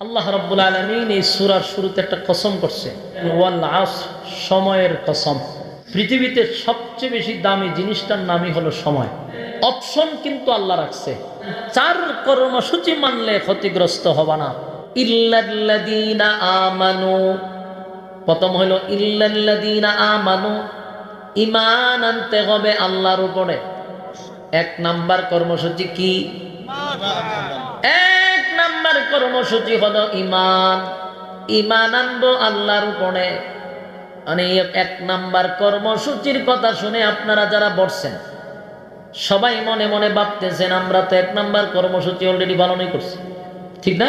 আল্লাহ রব্বুল আলমিন এই সুরার শুরুতে একটা কসম করছে। ওয়াল আস সময়ের কসম। পৃথিবীতে সবচেয়ে বেশি দামি জিনিসটার নামই হলো সময়। অপশন কিন্তু আল্লাহ রাখছে। চার কর্মসূচি মানলে ক্ষতিগ্রস্ত হবা না। আমানু। প্রথম হলো ইল্লাল্লাযীনা আমানু। ইমান আনতে হবে আল্লাহর উপরে। এক নাম্বার কর্মসূচি কি? এক নাম্বার কর্মসূচি হলো ইমান ইমান আনব আল্লাহর উপরে। মানে এক নাম্বার কর্মসূচির কথা শুনে আপনারা যারা বসছেন, সবাই মনে মনে ভাবতেছেন, আমরা তো এক নাম্বার কর্মসূচি অলরেডি পালনই করছি। ঠিক না?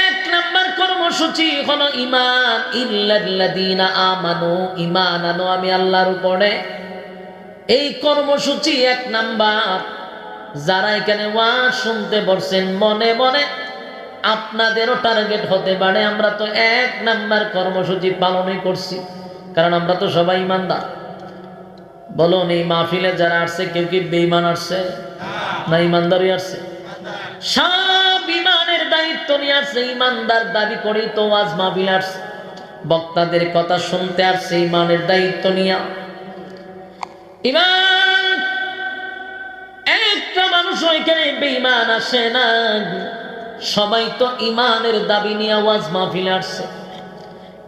এক নাম্বার কর্মসূচি হলো ইমান ইল্লাদিনা আমানু ইমান আনো আমি আল্লাহর উপরে। এই কর্মসূচি এক নাম্বার। যারা এখানে ওয়াজ শুনতে বসছেন, মনে মনে আপনাদেরও টার্গেট হতে পারে, আমরা তো এক নাম্বার কর্মসূচি পালনই করছি, কারণ আমরা তো সবাই ইমানদার। বলুন, এই মাহফিলে যারা আসছে, কেউ কি বেইমান আসছে? না ইমানদারই আসছে? সব ইমানের দায়িত্ব নিয়ে আসছে, ইমানদার দাবি করেই তো আজ মাহফিল আসছে। বক্তাদের কথা শুনতে আসছে, ইমানের দায়িত্ব নিয়ে। ইমান মানুষ ওইখানে বেঈমান আসে না। সবাই তো ইমানের দাবি নিয়ে আওয়াজ মাহফিলে আসছে।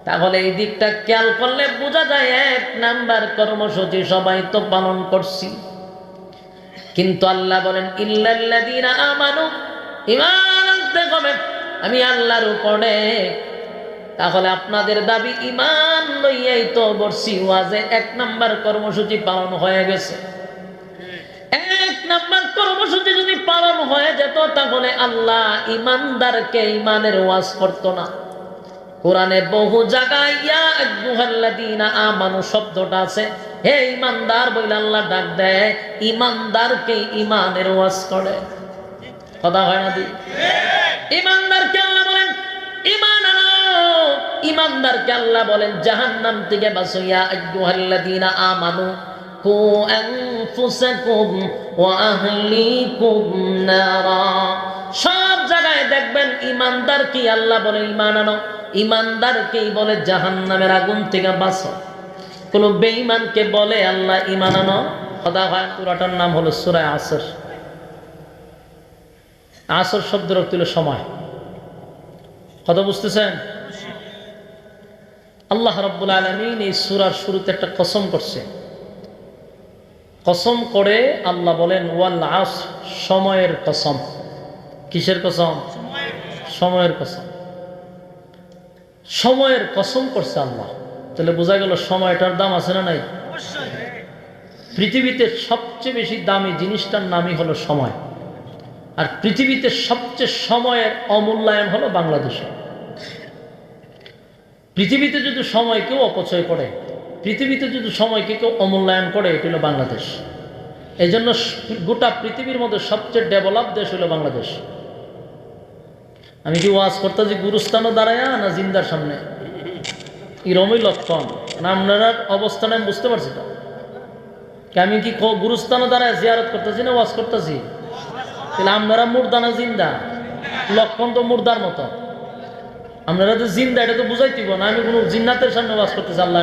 তাহলে এই দিকটা খেয়াল করলে বোঝা যায় এক নাম্বার কর্মসূচি সবাই তো পালন করছি। কিন্তু আল্লাহ বলেন আমি আল্লাহর উপরে। তাহলে আপনাদের দাবি ইমান লইয়াই তো বর্ষি ওয়াজে এক নাম্বার কর্মসূচি পালন হয়ে গেছে। এক নাম্বার কর্মসূচি যদি পালন হয়ে যেত, তাহলে আল্লাহ ইমানদারকে ইমানের ওয়াজ করত না। কোরআনে বহু জায়গায়, ইয়া আইয়ুহাল্লাযীনা আমানু, শব্দটা আছে, হে ইমানদার, বইলে আল্লাহ ডাক দেয়, ইমানদারকে ইমানের ওয়াজ করে। কথা হয় না দি ইমানদারকে আল্লাহ বলেন, ইমান ইমানদারকে আল্লাহ বলেন, জাহান্নাম থেকে বাঁচো, ইয়া আইয়ুহাল্লাযীনা আমানু। আনফুসাকুম ওয়া আহলিকুম নারা সব জায়গায় দেখবেন ইমানদার কি আল্লাহ বলে ইমান আনো। ইমানদারকেই বলে জাহান্নামের আগুন থেকে বাঁচো। কোন বেঈমানকে বলে আল্লাহ ইমান আনো। সদা হয় পুরাটার নাম হলো সুরায় আসর। আসর শব্দের অর্থ হলো সময়। কথা বুঝতেছেন? আল্লাহ রব্বুল আলমিন এই সুরার শুরুতে একটা কসম করছে। কসম করে আল্লাহ বলেন ওয়াল আস সময়ের কসম। কিসের কসম? সময়ের কসম। সময়ের কসম করছে আল্লাহ। তাহলে বোঝা গেল সময়টার দাম আছে না নাই? পৃথিবীতে সবচেয়ে বেশি দামি জিনিসটার নামই হলো সময়। আর পৃথিবীতে সবচেয়ে সময়ের অমূল্যায়ন হলো বাংলাদেশে। পৃথিবীতে যদি সময় কেউ অপচয় করে পৃথিবীতে যদি সময়কে কেউ অমূল্যায়ন করে, এটি হলো বাংলাদেশ। এই জন্য গোটা পৃথিবীর মধ্যে সবচেয়ে ডেভেলপ দেশ হলো বাংলাদেশ। আমি কি ওয়াজ করতেছি, গুরুস্থানও দাঁড়ায় না জিন্দার সামনে? এরমই লক্ষণ। না আপনার অবস্থানে আমি বুঝতে পারছি তো আমি কি গুরুস্থানও দাঁড়ায় জিয়ারত করতেছি না ওয়াজ করতেছি? তাহলে আপনারা মুর্দানা জিন্দা? লক্ষণ তো মুর্দার মতো। আপনারা তো জিন্দা, এটা তো বুঝাই দিব না। আমি কোনো জিন্নাতের সামনে ওয়াজ করতেছি আল্লাহ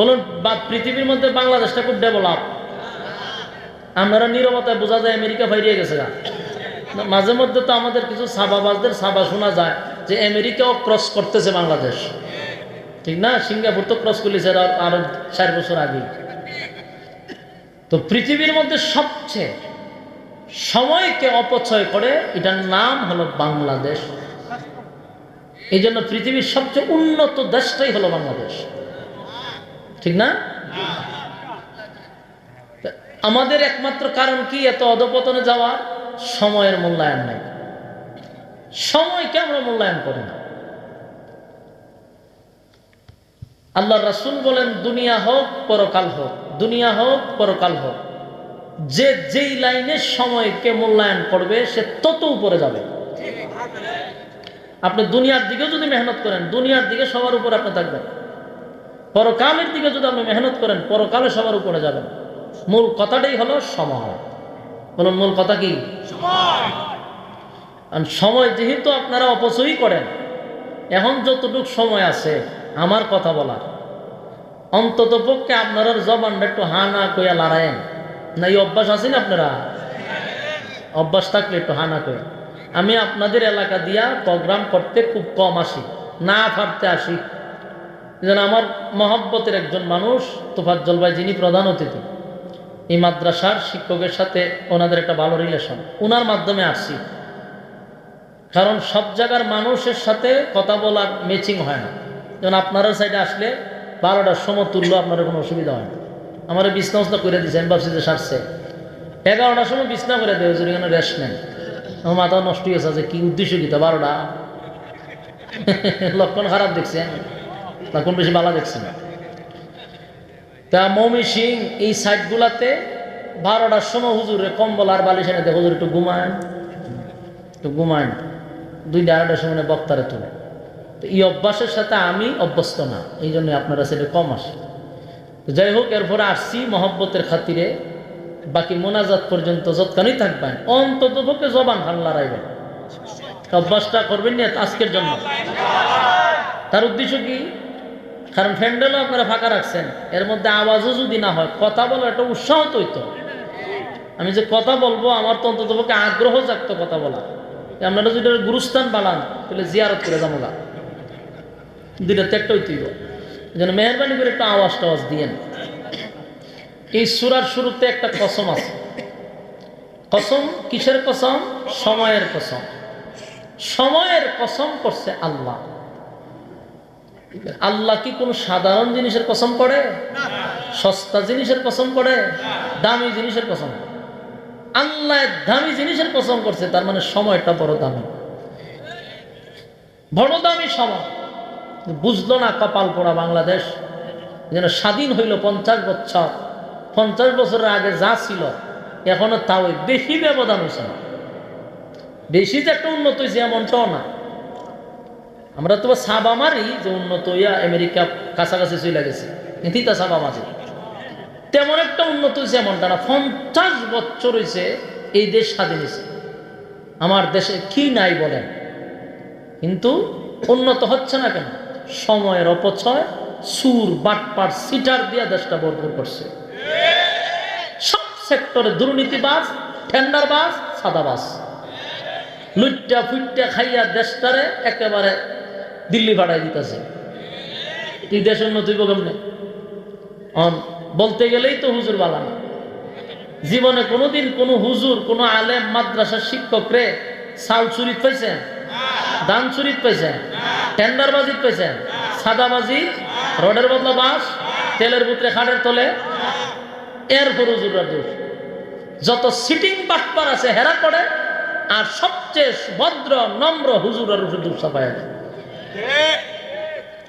বলুন, বা পৃথিবীর মধ্যে বাংলাদেশটা খুব ডেভেলপ আপনারা নিরবতায় বোঝা যায় আমেরিকা ফাইরিয়ে গেছে মাঝে মধ্যে তো আমাদের কিছু সাবাবাজদের সাবা শোনা যায় যে আমেরিকাও ক্রস করতেছে বাংলাদেশ। ঠিক না? সিঙ্গাপুর তো ক্রস করেছে আরও চার বছর আগে তো পৃথিবীর মধ্যে সবচেয়ে সময়কে অপচয় করে, এটার নাম হলো বাংলাদেশ। এই জন্য পৃথিবীর সবচেয়ে উন্নত দেশটাই হলো বাংলাদেশ। ঠিক না? আমাদের একমাত্র কারণ কি? এত অধপতনে যাওয়ার সময়ের মূল্যায়ন নাই। সময়কে আমরা মূল্যায়ন করি না। আল্লাহ রাসুল বলেন, দুনিয়া হোক, পরকাল হোক, দুনিয়া হোক, পরকাল হোক, যে যেই লাইনে সময়কে মূল্যায়ন করবে, সে তত উপরে যাবে। আপনি দুনিয়ার দিকেও যদি মেহনত করেন, দুনিয়ার দিকে সবার উপরে আপনি থাকবেন। পরকালের দিকে যদি আপনি মেহনত করেন পরকালে সবার উপরে যাবেন। মূল কথাটাই হলো সময়। বলুন মূল কথা কি? সময়। যেহেতু আপনারা অপচয়ই করেন এখন যতটুক সময় আছে আমার কথা বলার। অন্তত পক্ষে আপনারা জবানটা একটু হা না কইয়া লড়ায়েন না এই অভ্যাস আছেন আপনারা? অভ্যাস থাকলে একটু হা না কইয়া আমি আপনাদের এলাকা দিয়া প্রোগ্রাম করতে খুব কম আসি। না পারতে আসি। যেন আমার মহব্বতের একজন মানুষ তোফাজ্জল ভাই যিনি প্রধান অতিথি। এই মাদ্রাসার শিক্ষকের সাথে ওনাদের একটা ভালো রিলেশন ওনার মাধ্যমে আসছি। কারণ সব জায়গার মানুষের সাথে কথা বলার ম্যাচিং হয় না। যেমন আপনারা সাইডে আসলে বারোটার সময় তুললেও আপনার কোনো অসুবিধা হয় না। আমার উছনা করে দিয়েছে আমি ভাবছি যে সারছে। এগারোটার সময় বিছনা করে দেবে যদি এখানে রেস্ট নেন। আমার মাথা নষ্ট হয়েছে যে কি উদ্দেশ্য কি তা বারোটা? লক্ষণ খারাপ দেখছেন। না, কোন বেশি ভালো দেখছেন তা মৌমি সিং এই সাইডগুলাতে বারোটার সময় হুজুরে কম্বল আর বালিশ এনে দেয়। হুজুর একটু ঘুমায়। একটু ঘুমায়। দুইটা, আড়াইটার সময় বক্তারে তুলে। তো এই অভ্যাসের সাথে আমি অভ্যস্ত না, এই জন্য আপনারা সেটা কম আসে। তো যাই হোক, এরপরে আসছি মহব্বতের খাতিরে। বাকি মোনাজাত পর্যন্ত যৎকানই থাকবেন, অন্তত পক্ষে জবান হান লড়াইবেন অভ্যাসটা করবেন না আজকের জন্য। তার উদ্দেশ্য কি? কারণ ফ্যান্ডেলও আপনারা ফাঁকা রাখছেন, এর মধ্যে আওয়াজও যদি না হয়, কথা বলার একটা উৎসাহ তো হইতো। আমি যে কথা বলব, আমার তো অন্তত পক্ষে আগ্রহ জাগতো কথা বলা আপনারা যদি গুরুস্থান বানান, তাহলে জিয়ারত করে যাব গা। দুইটা তো একটা হইতেই যেন মেহরবানি করে একটু আওয়াজ টাওয়াজ দিয়েন। এই সুরার শুরুতে একটা কসম আছে। কসম কিসের কসম? সময়ের কসম। সময়ের কসম করছে আল্লাহ। আল্লাহ কি কোনো সাধারণ জিনিসের কসম করে সস্তা জিনিসের কসম করে দামি জিনিসের কসম করে আল্লাহ দামি জিনিসের কসম করছে, তার মানে সময়টা বড় দামি। বড় দামি সময়। বুঝলো না কপাল পোড়া বাংলাদেশ? যেন স্বাধীন হইল পঞ্চাশ বছর। পঞ্চাশ বছরের আগে যা ছিল, এখনও তাও বেশি ব্যবধান হয়েছে। বেশি যে একটা উন্নত হয়েছে, এমনটাও না। আমরা তো সাবা মারি যে উন্নত হইয়া আমেরিকা কাছাকাছি চলে গেছে। কিন্তু তা সাবা মাঝে তেমন একটা উন্নত হয়েছে এমনটা না। পঞ্চাশ বছর হয়েছে এই দেশ স্বাধীন হয়েছে আমার দেশে কি নাই বলেন। কিন্তু উন্নত হচ্ছে না কেন? সময়ের অপচয়, সুর, বাটপার, সিটার দিয়া দেশটা ভরপুর করছে। সব সেক্টরে দুর্নীতিবাজ, টেন্ডারবাজ, সাদাবাজ। লুটটা ফুটটা খাইয়া দেশটারে একেবারে দিল্লি ভাড়ায় দিতেছে। এই দেশ উন্নত হইব কেমনে বলতে গেলেই তো হুজুর বালা না। জীবনে কোনোদিন কোনো হুজুর, কোনো আলেম, মাদ্রাসার শিক্ষক রে সাল চুরিত পাইছেন দান চুরিত পাইছেন টেন্ডার বাজিত পাইছেন সাদাবাজি রডের বদলা বাস? তেলের বুতরে খাটের তলে? এর হুজুররা দোষ। যত সিটিং বাটপার আছে, হেরা করে আর সবচেয়ে ভদ্র, নম্র হুজুর আর দুঃসা পায় যায়।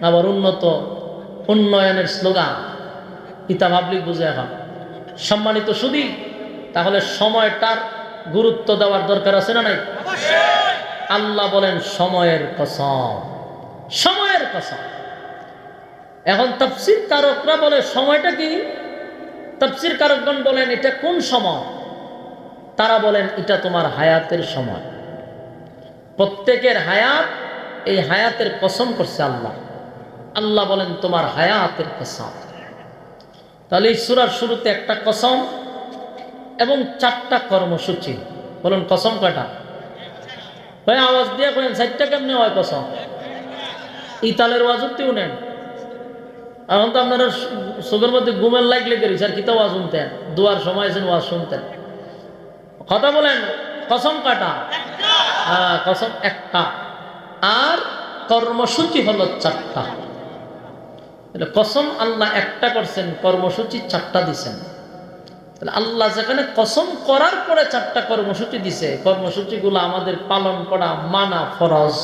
আবার উন্নত উন্নয়নের স্লোগান। ইতা ভাবলিক বুঝে এখন। সম্মানিত শুধু তাহলে সময়টার গুরুত্ব দেওয়ার দরকার আছে না নাই? আল্লাহ বলেন সময়ের কসম। সময়ের কসম। এখন তফসির কারকরা বলে সময়টা কি? তফসির কারকগণ বলেন এটা কোন সময়? তারা বলেন এটা তোমার হায়াতের সময়। প্রত্যেকের হায়াত এই হায়াতের কসম করছে আল্লাহ। আল্লাহ বলেন, তোমার হায়াতের কসম। তাহলে এই সুরার শুরুতে একটা কসম এবং চারটা কর্মসূচি। বলুন, কসম কয়টা? ভাই, আওয়াজ দিয়ে কেন চারটা কেমনি হয় কসম? ইতালের ওয়াজুতেও নেন। এখন তো আপনারা চোখের মধ্যে ঘুমের লাইক লেগে রয়েছে, আর কিতা ওয়াজ শুনতেন? দুয়ার সময় আছেন, ওয়াজ শুনতেন। কথা বলেন, কসম কাটা হ্যাঁ কসম একটা। আর কর্মসূচি হলো চারটা। কসম আল্লাহ একটা করছেন, কর্মসূচি চারটা দিছেন। তাহলে আল্লাহ যেখানে কসম করার পরে চারটা কর্মসূচি দিছে, কর্মসূচিগুলো আমাদের পালন করা মানা ফরজ।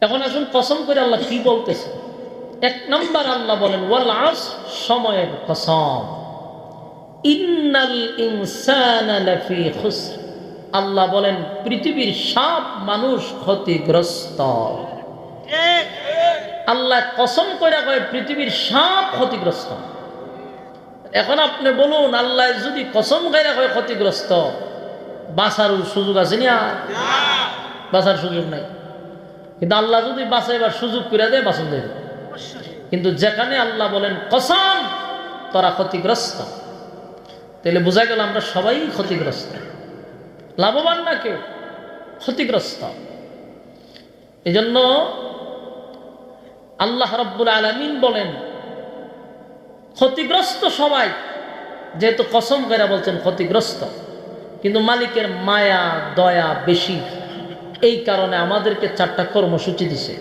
এখন আসুন কসম করে আল্লাহ কি বলতেছে? এক নম্বর আল্লাহ বলেন, ওয়াল আস সময়ের কসম। ইন্নাল ইনসানা লাফি খুসর। আল্লাহ বলেন, পৃথিবীর সব মানুষ ক্ষতিগ্রস্ত। আল্লাহ কসম করে কয়, পৃথিবীর সব ক্ষতিগ্রস্ত। এখন আপনি বলুন, আল্লাহ যদি কসম করে কয় ক্ষতিগ্রস্ত, বাঁচার সুযোগ আছে নি? বাঁচার সুযোগ নাই। কিন্তু আল্লাহ যদি বাঁচাইবার সুযোগ করে দেয়, বাঁচন দেবে কিন্তু যেখানে আল্লাহ বলেন, কসম, তোরা ক্ষতিগ্রস্ত। তাহলে বোঝা গেল আমরা সবাই ক্ষতিগ্রস্ত। লাভবান না কেউ? ক্ষতিগ্রস্ত। এই জন্য আল্লাহ রব্বুল আলমিন বলেন, ক্ষতিগ্রস্ত সবাই যেহেতু কসম করে বলছেন ক্ষতিগ্রস্ত, কিন্তু মালিকের মায়া, দয়া বেশি। এই কারণে আমাদেরকে চারটা কর্মসূচি দিছে।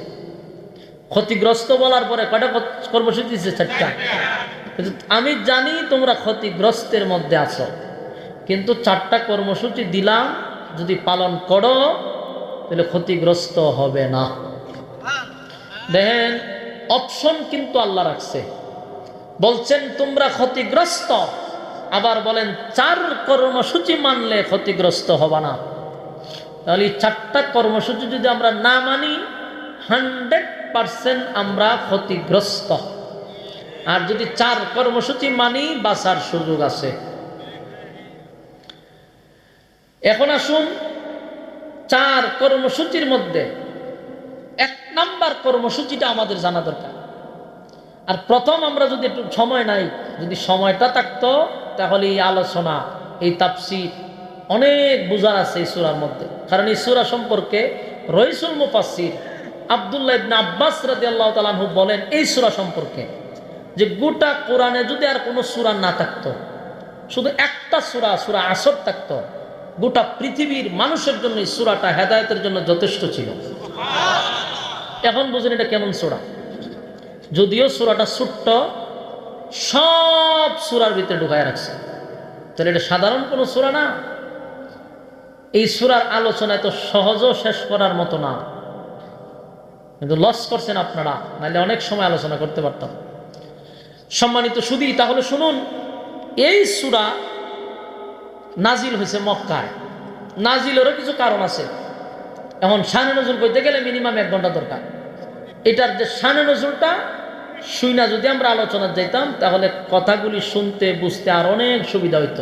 ক্ষতিগ্রস্ত বলার পরে কয়টা কর্মসূচি দিছে? চারটা। আমি জানি তোমরা ক্ষতিগ্রস্তের মধ্যে আছো। কিন্তু চারটা কর্মসূচি দিলাম, যদি পালন করো, তাহলে ক্ষতিগ্রস্ত হবে না। দেখেন অপশন কিন্তু আল্লাহ রাখছে। বলছেন, তোমরা ক্ষতিগ্রস্ত। আবার বলেন, চার কর্মসূচি মানলে ক্ষতিগ্রস্ত হবা না। তাহলে চারটা কর্মসূচি যদি আমরা না মানি, হান্ড্রেড পারসেন্ট আমরা ক্ষতিগ্রস্ত। আর যদি চার কর্মসূচি মানি, বাঁচার সুযোগ আছে। এখন আসুন চার কর্মসূচির মধ্যে এক নাম্বার কর্মসূচিটা আমাদের জানা দরকার। আর প্রথম আমরা যদি একটু সময় নাই, যদি সময়টা থাকতো, তাহলে এই আলোচনা, এই তাপসির অনেক বোঝার আছে এই সুরার মধ্যে। কারণ এই সুরা সম্পর্কে রইসুল মুফাসির আবদুল্লাহ ইবনে আব্বাস রাজি আল্লাহ তালাহু বলেন এই সুরা সম্পর্কে যে গোটা কোরআনে যদি আর কোনো সুরা না থাকতো, শুধু একটা সুরা সুরা আসর থাকতো গোটা পৃথিবীর মানুষের জন্য এই সুরাটা হেদায়তের জন্য যথেষ্ট ছিল। এখন বুঝুন এটা কেমন সুরা? যদিও সুরাটা ছোট্ট, সব সুরার ভিতরে ঢুকায় রাখছে। তাহলে এটা সাধারণ কোনো সুরা না? এই সুরার আলোচনা এত সহজও শেষ করার মতো না। কিন্তু লস করছেন আপনারা, নাহলে অনেক সময় আলোচনা করতে পারতাম। সম্মানিত শুধুই তাহলে শুনুন, এই সুরা নাজিল হয়েছে মক্কায়। নাজিলেরও কিছু কারণ আছে। এখন শানে নজরুল করতে গেলে মিনিমাম এক ঘণ্টা দরকার। এটার যে শানে নজরুলটা শুই না যদি আমরা আলোচনা যেতাম তাহলে কথাগুলি শুনতে, বুঝতে আর অনেক সুবিধা হইত।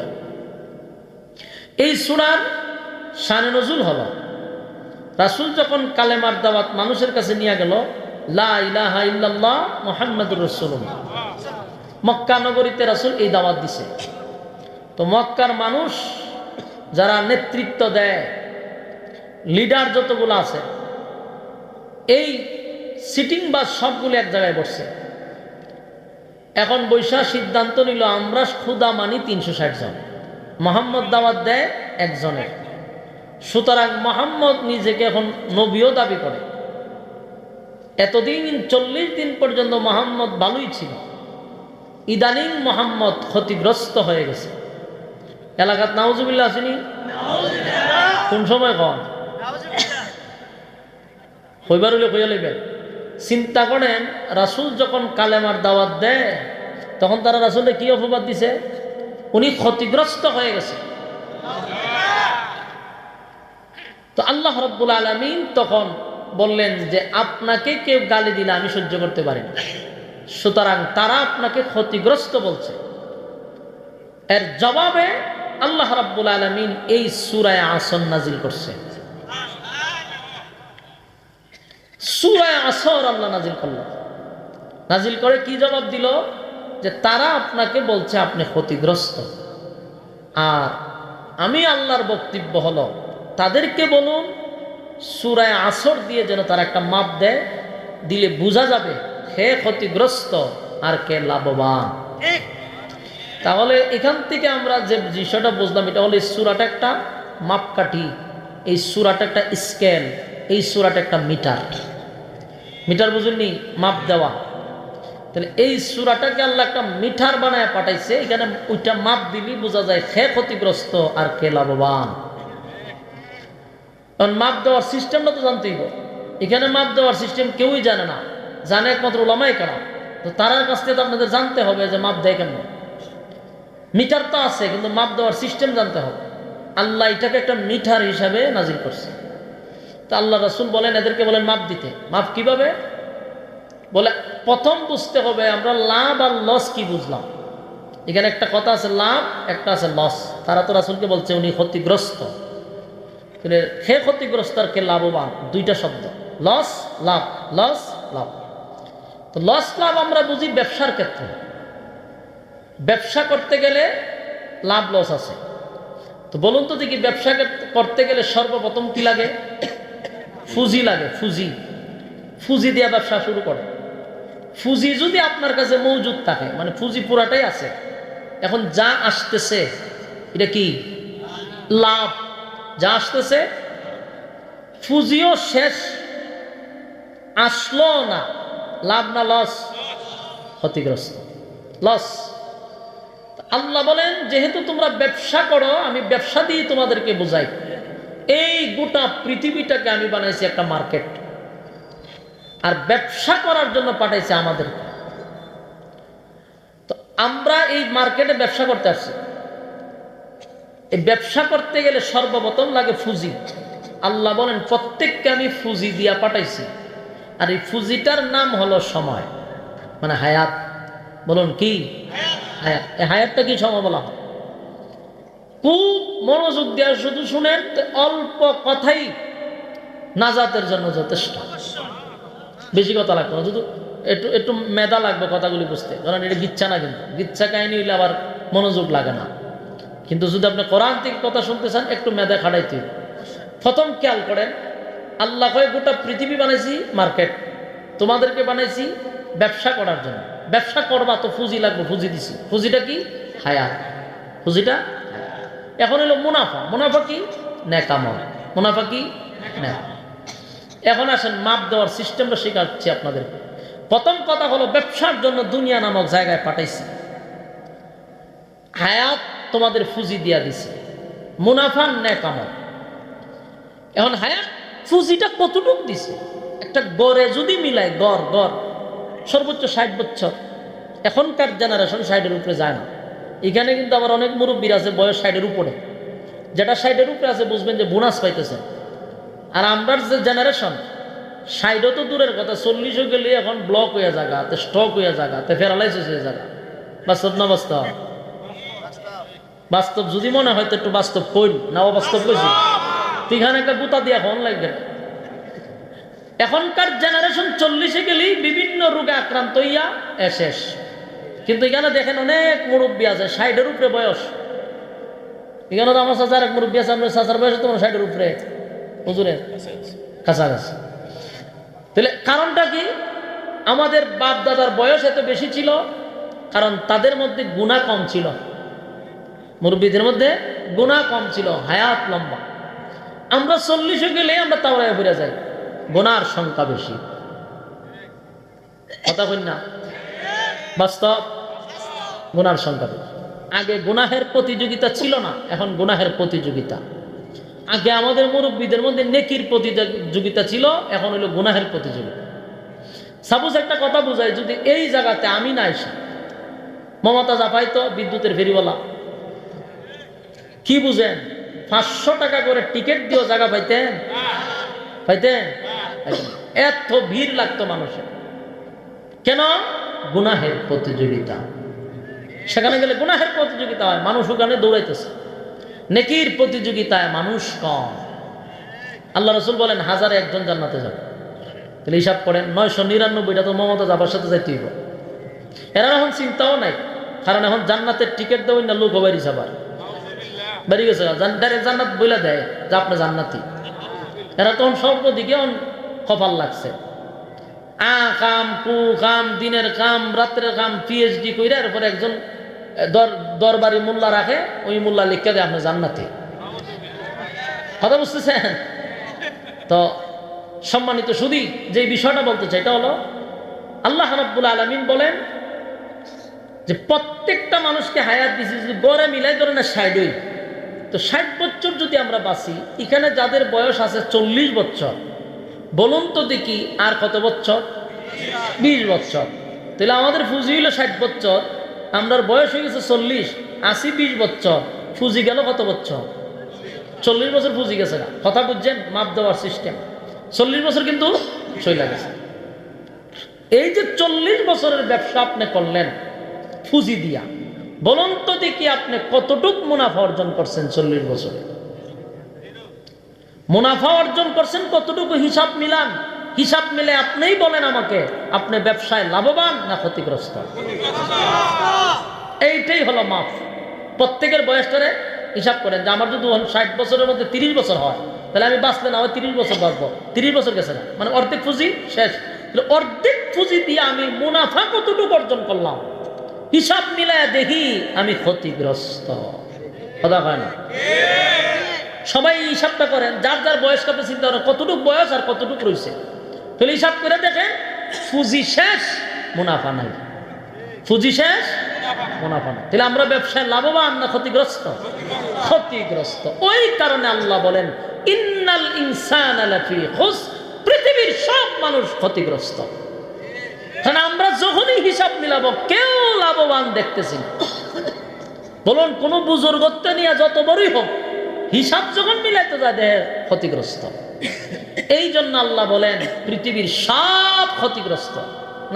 এই সুরার শানে নজুল হল। রাসুল যখন কালেমার দাওয়াত মানুষের কাছে নিয়ে গেল, লা ইলাহা ইল্লাল্লাহ মোহাম্মদুর রসুল্লাহ মক্কা নগরীতে রাসুল এই দাওয়াত দিছে। তো মক্কার মানুষ যারা নেতৃত্ব দেয় লিডার যতগুলো আছে, এই সিটিং বা সবগুলো এক জায়গায় বসছে। এখন বৈশা সিদ্ধান্ত নিল, আমরা ক্ষুদা মানি তিনশো ষাট জন। মোহাম্মদ দাওয়াত দেয় একজনের। সুতরাং মোহাম্মদ নিজেকে এখন নবীও দাবি করে। এতদিন চল্লিশ দিন পর্যন্ত মোহাম্মদ ভালোই ছিল। ইদানিং মোহাম্মদ ক্ষতিগ্রস্ত হয়ে গেছে। এলাকাত নাউজুবিল্লা আসেনি কোন সময় কন? হইবার হইলে হইয়া লইবেন চিন্তা করেন, রাসুল যখন কালেমার দাওয়াত দেয়, তখন তারা রাসুলকে কি অপবাদ দিছে? উনি ক্ষতিগ্রস্ত হয়ে গেছে। তো আল্লাহ রব্বুল আলমিন তখন বললেন যে, আপনাকে কেউ গালি দিলে আমি সহ্য করতে পারি না। সুতরাং তারা আপনাকে ক্ষতিগ্রস্ত বলছে। এর জবাবে আল্লাহ রাব্বুল আলমিন এই সুরায় আসন নাজিল করছে। সুরায় আসর আল্লাহ নাজিল করল। নাজিল করে কি জবাব দিল? যে তারা আপনাকে বলছে আপনি ক্ষতিগ্রস্ত। আর আমি আল্লাহর বক্তব্য হলো, তাদেরকে বলুন, সুরায় আসর দিয়ে যেন তারা একটা মাপ দেয়, দিলে বোঝা যাবে হে ক্ষতিগ্রস্ত আর কে লাভবান। তাহলে এখান থেকে আমরা যে বিষয়টা বুঝলাম, এটা হলো সুরাটা একটা মাপকাঠি, এই সুরাটা একটা স্কেল এই সুরাটা একটা মিটার। মিটার বুঝুননি মাপ দেওয়া। তাহলে এই সুরাটাকে আল্লাহ একটা মিঠার বানায় পাঠাইছে, এখানে ওইটা মাপ দিলি বোঝা যায় খে ক্ষতিগ্রস্ত আর কে লাভবান। কারণ মাপ দেওয়ার সিস্টেমটা তো জানতেই হবে। এখানে মাপ দেওয়ার সিস্টেম কেউই জানে না। জানে একমাত্র ওলামাই কারা তো তারার কাছ থেকে তো আপনাদের জানতে হবে যে মাপ দেয় কেমন। মিটার তো আছে, কিন্তু মাপ দেওয়ার সিস্টেম জানতে হবে। আল্লাহ এটাকে একটা মিঠার হিসাবে নাজির করছে। তা আল্লাহ রাসুল বলেন, এদেরকে বলেন মাপ দিতে। মাপ কীভাবে? বলে, প্রথম বুঝতে হবে আমরা লাভ আর লস কি বুঝলাম। এখানে একটা কথা আছে, লাভ, একটা আছে লস তারা তো রাসুলকে বলছে, উনি ক্ষতিগ্রস্ত। তাহলে হে ক্ষতিগ্রস্ত আর কে লাভবান? দুইটা শব্দ। লস লাভ লস লাভ। তো লস লাভ আমরা বুঝি ব্যবসার ক্ষেত্রে। ব্যবসা করতে গেলে লাভ লস আছে। তো বলুন তো দেখি ব্যবসা করতে- গেলে সর্বপ্রথম কি লাগে? ফুজি লাগে, ফুজি। ফুজি দিয়ে ব্যবসা শুরু করে ফুজি যদি আপনার কাছে মজুদ থাকে মানে ফুজি পুরাটাই আছে, এখন যা আসতেছে, এটা কি? লাভ। যা আসতেছে, ফুজিও শেষ, আসলো না। লাভ না লস ক্ষতিগ্রস্ত। লস আল্লাহ বলেন, যেহেতু তোমরা ব্যবসা করো, আমি ব্যবসা দিয়ে তোমাদেরকে বোঝাই। এই গোটা পৃথিবীটাকে আমি বানাইছি একটা মার্কেট। আর ব্যবসা করার জন্য পাঠাইছে আমাদেরকে। তো আমরা এই মার্কেটে ব্যবসা করতে আসছি। এই ব্যবসা করতে গেলে সর্বপ্রথম লাগে ফুজি। আল্লাহ বলেন, প্রত্যেককে আমি ফুজি দিয়া পাঠাইছি। আর এই ফুজিটার নাম হলো সময়। মানে হায়াত। বলুন কি? হায়াত। এই হায়াতটা কি সময় বলা হয়? খুব মনোযোগ দেওয়া শুধু শুনেন অল্প কথাই নাজাতের জন্য যথেষ্ট। বেশি কথা লাগবে না শুধু একটু একটু মেধা লাগবে কথাগুলি বুঝতে। কারণ এটা গিচ্ছা না কিন্তু। গিচ্ছা কাহিনী হইলে আবার মনোযোগ লাগে না। কিন্তু যদি আপনি কোরআন থেকে কথা শুনতে চান, একটু মেধা খাটাইতে প্রথম খেয়াল করেন, আল্লাহ গোটা পৃথিবী বানাইছি মার্কেট। তোমাদেরকে বানাইছি ব্যবসা করার জন্য। ব্যবসা করবা তো ফুজি লাগবে, ফুজি দিছি। ফুজিটা কি? হায়াত। ফুজিটা? এখন হলো মুনাফা। মুনাফা কি? নেকামল। মুনাফা কি? এখন আসেন, মাপ দেওয়ার সিস্টেমটা শেখাচ্ছি আপনাদের। প্রথম কথা হলো ব্যবসার জন্য দুনিয়া নামক জায়গায় পাঠাইছি। হায়াত তোমাদের ফুজি দিয়া দিছে। মুনাফা, নেকামল। এখন হায়াত ফুজিটা কতটুক দিছে? একটা গড়ে যদি মিলায়, গড় গড়, সর্বোচ্চ ষাট বছর এখনকার জেনারেশন সাইডের উপরে যায় না। এখানে কিন্তু আবার অনেক মুরব্বীর আছে, বয়স সাইডের উপরে। যেটা সাইডের উপরে আছে, বুঝবেন যে বোনাস পাইতেছে। আর আমরার যে জেনারেশন ষাটও তো দূরের কথা, চল্লিশও গেলে এখন ব্লক হয়ে জায়গা তে স্টক হয়ে জায়গা তে ফেরালাইসিস হয়ে জায়গা বাস্তব না বাস্তব? বাস্তব যদি মনে হয়, তো একটু বাস্তব কইল না অবাস্তব কইছি। এখানে একটা গুতা দিয়ে এখন লাগবে। এখনকার জেনারেশন চল্লিশে গেলেই বিভিন্ন রোগে আক্রান্ত হইয়া শেষ কিন্তু এখানে দেখেন অনেক মুরব্বী আছে ষাটের উপরে বয়স। এখানে তো আমার চাচার এক মুরব্বী আছে আপনার চাচার বয়স তোমার ষাটের উপরে। হুজুরের কাছাকাছি। তাহলে কারণটা কি? আমাদের বাপ দাদার বয়স এত বেশি ছিল কারণ তাদের মধ্যে গুণা কম ছিল। মুরব্বীদের মধ্যে গুণা কম ছিল হায়াত লম্বা। আমরা চল্লিশে গেলে আমরা তাওরায় ফিরে যাই গোনার সংখ্যা বেশি। কথা না? বাস্তব গুনার সংখ্যা আগে গুনাহের প্রতিযোগিতা ছিল না, এখন গুনাহের প্রতিযোগিতা। আগে আমাদের মুরব্বীদের মধ্যে নেকির প্রতিযোগিতা ছিল, এখন হইল গুনাহের প্রতিযোগিতা। সাপোজ একটা কথা বুঝাই, যদি এই জায়গাতে আমি না এসে মমতা জাপাইতো বিদ্যুতের ফেরিওয়ালা। কি বুঝেন? পাঁচশো টাকা করে টিকিট দিয়েও জায়গা পাইতেন? পাইতেন। এত ভিড় লাগতো মানুষের। কেন? গুনাহের প্রতিযোগিতা। সেখানে গেলে গুনাহের প্রতিযোগিতা হয়, মানুষ ওখানে দৌড়াইতেছে। নেকির প্রতিযোগিতায় মানুষ কম। আল্লাহ রসুল বলেন, হাজারে একজন জান্নাতে যাবে। তাহলে হিসাব করেন, নয়শো নিরানব্বইটা তো মমতা যাবার সাথে যাইতে হইব। এরা এখন চিন্তাও নাই, কারণ এখন জান্নাতের টিকিট দেবেন না লোক হবাই যাবার বেরিয়ে গেছে জান্নাত বইলা দেয় যে আপনি জান্নাতি। এরা তখন সর্বদিকে কপাল লাগছে। আ কাম কু কাম দিনের কাম রাত্রের কাম পিএইচডি কইরা এরপরে একজন দর, দরবারি মোল্লা রাখে, ওই মোল্লা লিখে দেয় আপনি জান্নাতি। কথা বুঝতেছেন? তো সম্মানিত শুধু যে বিষয়টা বলতে চাই, এটা হলো, আল্লাহ রাব্বুল আলমিন বলেন যে, প্রত্যেকটা মানুষকে হায়াত দিছি, যদি গড়ে মিলাই ধরে না ষাটই তো ষাট বছর যদি আমরা বাঁচি, এখানে যাদের বয়স আছে চল্লিশ বছর বলুন তো দেখি আর কত বছর বিশ বছর তাহলে আমাদের ফুজি হইল ষাট বছর আমরার বয়স হয়ে গেছে চল্লিশ আশি বিশ বছর ফুজি গেল কত বছর চল্লিশ বছর ফুজি গেছে না। কথা বুঝছেন? মাপ দেওয়ার সিস্টেম চল্লিশ বছর কিন্তু চলে গেছে। এই যে চল্লিশ বছরের ব্যবসা আপনি করলেন, ফুজি দিয়া, বলুন তো দেখি আপনি কতটুক মুনাফা অর্জন করছেন চল্লিশ বছরে? মুনাফা অর্জন করছেন, কতটুকু হিসাব মিলান হিসাব মিলে আপনিই বলেন আমাকে, আপনি ব্যবসায় লাভবান না ক্ষতিগ্রস্ত? এইটাই হলো মাফ। প্রত্যেকের বয়সটারে হিসাব করেন যে আমার যদি ষাট বছরের মধ্যে তিরিশ বছর হয়, তাহলে আমি বাঁচলে না হয় তিরিশ বছর বাঁচবো। তিরিশ বছর গেছে না। মানে অর্ধেক পুঁজি শেষ। অর্ধেক পুঁজি দিয়ে আমি মুনাফা কতটুকু অর্জন করলাম? হিসাব মিলায় দেখি আমি ক্ষতিগ্রস্ত। কথা হয় না? সবাই হিসাবটা করেন, যার যার বয়স কাপে চিন্তা করেন, কতটুকু বয়স আর কতটুকু রয়েছে। তাহলে হিসাব করে দেখেন, ফুজি শেষ, মুনাফা নাই। ফুজি শেষ, মুনাফা নাই। তাহলে আমরা ব্যবসায় লাভবান না ক্ষতিগ্রস্ত? ক্ষতিগ্রস্ত। ওই কারণে আল্লাহ বলেন, ইন্নাল ইনসান পৃথিবীর সব মানুষ ক্ষতিগ্রস্ত। কারণ আমরা যখনই হিসাব মিলাবো, কেউ লাভবান দেখতেছি বলুন, কোন বুজুর্গত্ব নিয়ে যত বড়ই হোক হিসাব যখন মিলাইতে যায় দেহের ক্ষতিগ্রস্ত। এই জন্য আল্লাহ বলেন, পৃথিবীর সব ক্ষতিগ্রস্ত।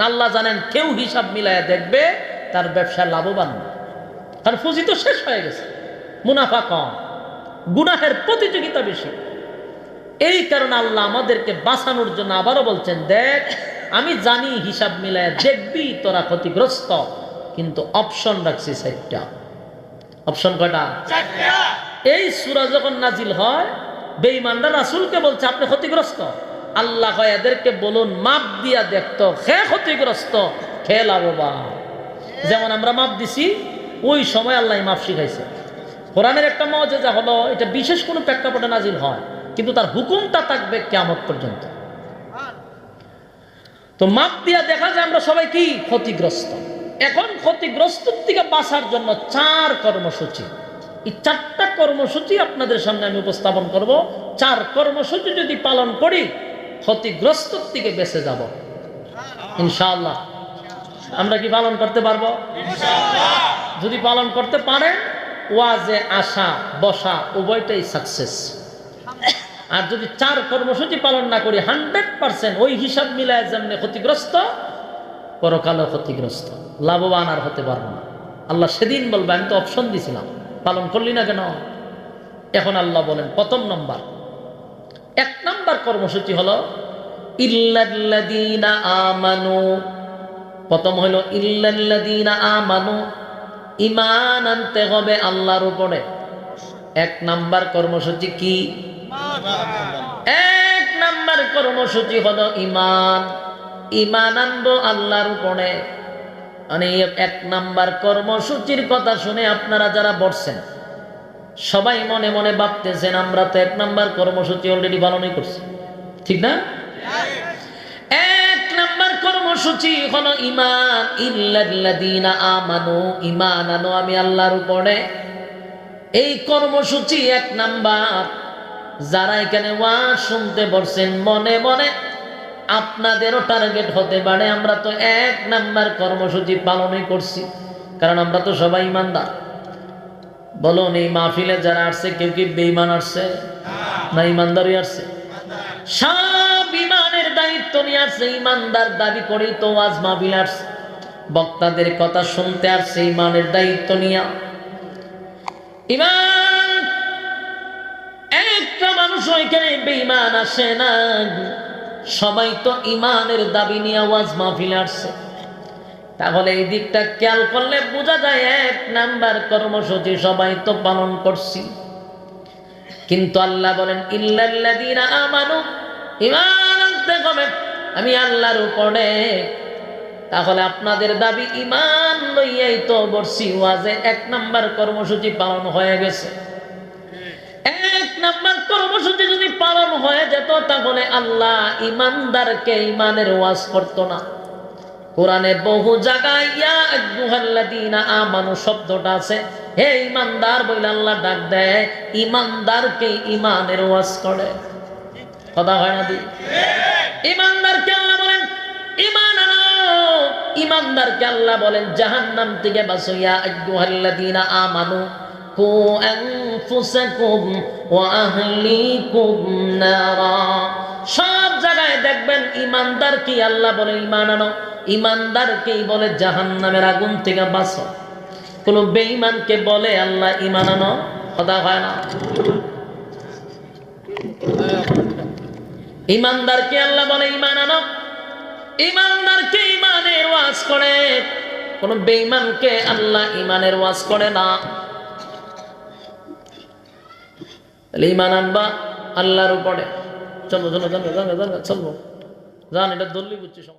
আল্লাহ জানেন কেউ হিসাব মিলাইয়া দেখবে তার ব্যবসায় লাভবান না। তার পুঁজি তো শেষ হয়ে গেছে। মুনাফা কম, গুনাহের প্রতিযোগিতা বেশি। এই কারণে আল্লাহ আমাদেরকে বাঁচানোর জন্য আবারও বলছেন, দেখ, আমি জানি হিসাব মিলায় দেখবি তোরা ক্ষতিগ্রস্ত, কিন্তু অপশন রাখছি সাইডটা অপশন কয়টা? এই সুরা যখন নাজিল হয়, বেঈমানরা রাসূলকে বলছে, আপনি ক্ষতিগ্রস্ত? আল্লাহ কয়, এদেরকে বলুন, মাপ দিয়া দেখতো খে ক্ষতিগ্রস্ত খে লাভবান। যেমন আমরা মাপ দিছি, ওই সময় আল্লাহ মাপ শিখাইছে। কোরআনের একটা মজা হলো, এটা বিশেষ কোনো প্রেক্ষাপটে নাজিল হয়, কিন্তু তার হুকুমটা থাকবে কেমন পর্যন্ত। তো মাপ দিয়া দেখা যায়, আমরা সবাই কি? ক্ষতিগ্রস্ত। এখন ক্ষতিগ্রস্ত থেকে বাঁচার জন্য চার কর্মসূচি। এই চারটা কর্মসূচি আপনাদের সামনে আমি উপস্থাপন করব। চার কর্মসূচি যদি পালন করি ক্ষতিগ্রস্ত থেকে বেঁচে যাব। ইনশাআল্লাহ। আমরা কি পালন করতে পারব? যদি পালন করতে পারেন ওয়াজে আসা বসা উভয়টাই সাকসেস আর যদি চার কর্মসূচি পালন না করি হান্ড্রেড পার্সেন্ট ওই হিসাব মিলায় যেমনি ক্ষতিগ্রস্ত পরকালও ক্ষতিগ্রস্ত। লাভবান আর হতে পারব না। আল্লাহ সেদিন বলবে আমি তো অপশন দিছিলাম। পালন করলি না কেন এখন আল্লাহ বলেন, প্রথম নম্বর। এক নম্বর কর্মসূচি হলো আমানু। প্রথম হলো, ইল্লাল্লাযীনা আমানু ইমান আনতে হবে আল্লাহর উপরে। এক নাম্বার কর্মসূচি কি? এক নাম্বার কর্মসূচি হলো ইমান ইমান আনব আল্লাহর উপরে। মানে এক নাম্বার কর্মসূচির কথা শুনে আপনারা যারা বসছেন, সবাই মনে মনে ভাবতেছেন, আমরা তো এক নাম্বার কর্মসূচি অলরেডি পালনই করছি। ঠিক না? এক নাম্বার কর্মসূচি হলো ইমান ইল্লাল্লাযীনা আমানু ইমান আনো আমি আল্লাহর উপরে। এই কর্মসূচি এক নাম্বার। যারা এখানে ওয়াজ শুনতে বসছেন, মনে মনে আপনাদেরও টার্গেট হতে পারে, আমরা তো এক নাম্বার কর্মসূচি পালনই করছি। কারণ আমরা তো সবাই ইমানদার। বলুন, এই মাহফিলে যারা আসছে, কেউ কি বেইমান আসছে? না ইমানদারই আসছে? সব ইমানের দায়িত্ব নিয়ে আসছে, ইমানদার দাবি করেই তো আজ মাহফিল আসছে। বক্তাদের কথা শুনতে আসছে, ইমানের দায়িত্ব নিয়ে। ইমান, একটা মানুষ ওইখানে বেইমান আসে না সবাই তো ইমানের দাবি নিয়ে আওয়াজ মাহফিল আসছে। তাহলে এই দিকটা খেয়াল করলে বোঝা যায় এক নাম্বার কর্মসূচি সবাই তো পালন করছি। কিন্তু আল্লাহ বলেন আমানু আমি আল্লাহর উপরে। তাহলে আপনাদের দাবি ইমান লইয়াই তো বর্ষি ওয়াজে এক নাম্বার কর্মসূচি পালন হয়ে গেছে। এক নাম্বার কর্মসূচি যদি পালন হয়ে যেত, তাহলে আল্লাহ ইমানদারকে ইমানের ওয়াজ করতো না। কোরআনে বহু জায়গায় আমানু শব্দটা আছে, হে ইমানদার বলে আল্লাহ ডাক দেয়, ইমানদারকে ইমানের ওয়াজ করে। কথা হয় না দি? ইমানদারকে আল্লাহ বলেন, ইমান ইমানদারকে আল্লাহ বলেন, জাহান্নাম থেকে আমানু। আনফুসাকুম ওয়া আহলিকুম নারা সব জায়গায় দেখবেন ইমানদার কি আল্লাহ বলে ইমান আনো। ইমানদারকেই বলে জাহান্নামের আগুন থেকে বাঁচো। কোন বেঈমানকে বলে আল্লাহ ইমান আনো, কথা হয় না। ইমানদারকে আল্লাহ বলে ইমান আনো। ইমানদারকে ইমানের ওয়াজ করে। কোন বেঈমানকে আল্লাহ ইমানের ওয়াজ করে না। তাহলে ইমান আনবা আল্লাহর উপরে। চলো চলো চলো চলো চলো জান, এটা দল্লি বুঝছি সমস্যা।